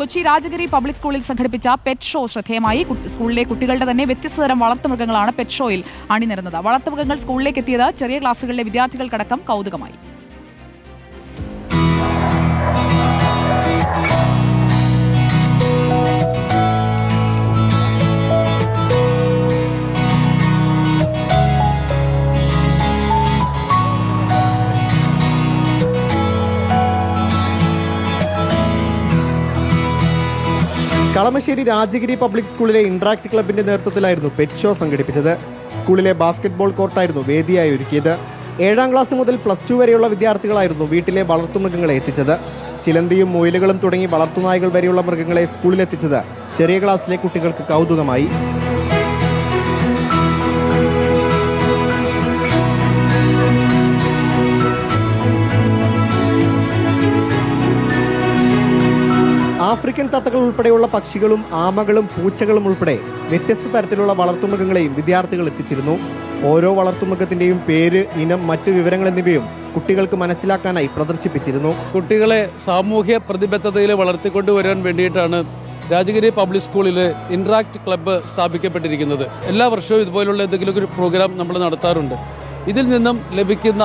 Kochi Rajagiri public സ്കൂളിൽ സംഘടിപ്പിച്ച pet show ശ്രദ്ധേയമായി. സ്കൂളിലെ കുട്ടികളുടെ തന്നെ വ്യത്യസ്ത തരം വളർത്തുമൃഗങ്ങളാണ് പെറ്റ് ഷോയിൽ അണിനിരുന്നത്. വളർത്തുമൃഗങ്ങൾ സ്കൂളിലേക്ക് എത്തിയത് ചെറിയ ക്ലാസ്സുകളിലെ വിദ്യാർത്ഥികൾക്കടക്കം കൗതുകമായി. കളമശ്ശേരി രാജഗിരി പബ്ലിക് സ്കൂളിലെ ഇന്ററാക്ട് ക്ലബിന്റെ നേതൃത്വത്തിലായിരുന്നു പെറ്റ് ഷോ സംഘടിപ്പിച്ചത്. സ്കൂളിലെ ബാസ്കറ്റ്ബോൾ കോർട്ടായിരുന്നു വേദിയായി ഒരുക്കിയത്. ഏഴാം ക്ലാസ് മുതൽ പ്ലസ് ടു വരെയുള്ള വിദ്യാർത്ഥികളായിരുന്നു വീട്ടിലെ വളർത്തുമൃഗങ്ങളെ എത്തിച്ചത്. ചിലന്തിയും മുയലുകളും തുടങ്ങി വളർത്തുനായകൾ വരെയുള്ള മൃഗങ്ങളെ സ്കൂളിലെത്തിച്ചത്. ചെറിയ ക്ലാസ്സിലെ കുട്ടികൾക്ക് കൗതുകമായി. ആഫ്രിക്കൻ തത്തകൾ ഉൾപ്പെടെയുള്ള പക്ഷികളും ആമകളും പൂച്ചകളും ഉൾപ്പെടെ വ്യത്യസ്ത തരത്തിലുള്ള വളർത്തുമൃഗങ്ങളെയും വിദ്യാർത്ഥികൾ എത്തിച്ചിരുന്നു. ഓരോ വളർത്തുമൃഗത്തിന്റെയും പേര് ഇനം മറ്റു വിവരങ്ങൾ എന്നിവയും കുട്ടികൾക്ക് മനസ്സിലാക്കാനായി പ്രദർശിപ്പിച്ചിരുന്നു. കുട്ടികളെ സാമൂഹ്യ പ്രതിബദ്ധതയിൽ വളർത്തിക്കൊണ്ടുവരാൻ വേണ്ടിയിട്ടാണ് രാജഗിരി പബ്ലിക് സ്കൂളിൽ ഇന്ററാക്ട് ക്ലബ്ബ് സ്ഥാപിക്കപ്പെട്ടിരിക്കുന്നത്. എല്ലാ വർഷവും ഇതുപോലുള്ള എന്തെങ്കിലും ഒരു പ്രോഗ്രാം നമ്മൾ നടത്താറുണ്ട്. ഇതിൽ നിന്നും ലഭിക്കുന്ന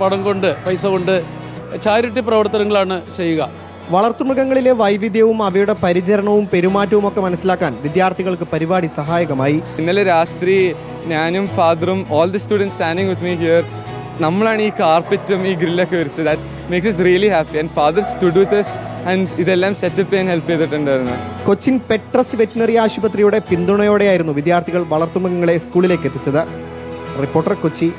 പണം കൊണ്ട് പൈസ കൊണ്ട് ചാരിറ്റി പ്രവർത്തനങ്ങളാണ് ചെയ്യുക. വളർത്തുമൃഗങ്ങളിലെ വൈവിധ്യവും അവയുടെ പരിചരണവും പെരുമാറ്റവും ഒക്കെ മനസ്സിലാക്കാൻ വിദ്യാർത്ഥികൾക്ക് പരിപാടി സഹായകമായി. ഇന്നലെ രാത്രി ഞാനും ഫാദറും all the students standing with me here നമ്മളാണ് ഈ കാർപ്പറ്റും ഈ ഗ്രില്ലൊക്കെ വിരിച്ചത്. That makes is really happy and father stud with and ഇതെല്ലാം സെറ്റപ്പ് ചെയ്യാൻ ഹെൽപ്പ് ചെയ്തിട്ടുണ്ടായിരുന്നു. കൊച്ചിൻ പെട്രസ് വെറ്റിനറി ആശുപത്രിയുടെ പിന്തുണയോടെയായിരുന്നു വിദ്യാർത്ഥികൾ വളർത്തുമൃഗങ്ങളെ സ്കൂളിലേക്ക് എത്തിച്ചത്. റിപ്പോർട്ടർ കൊച്ചി.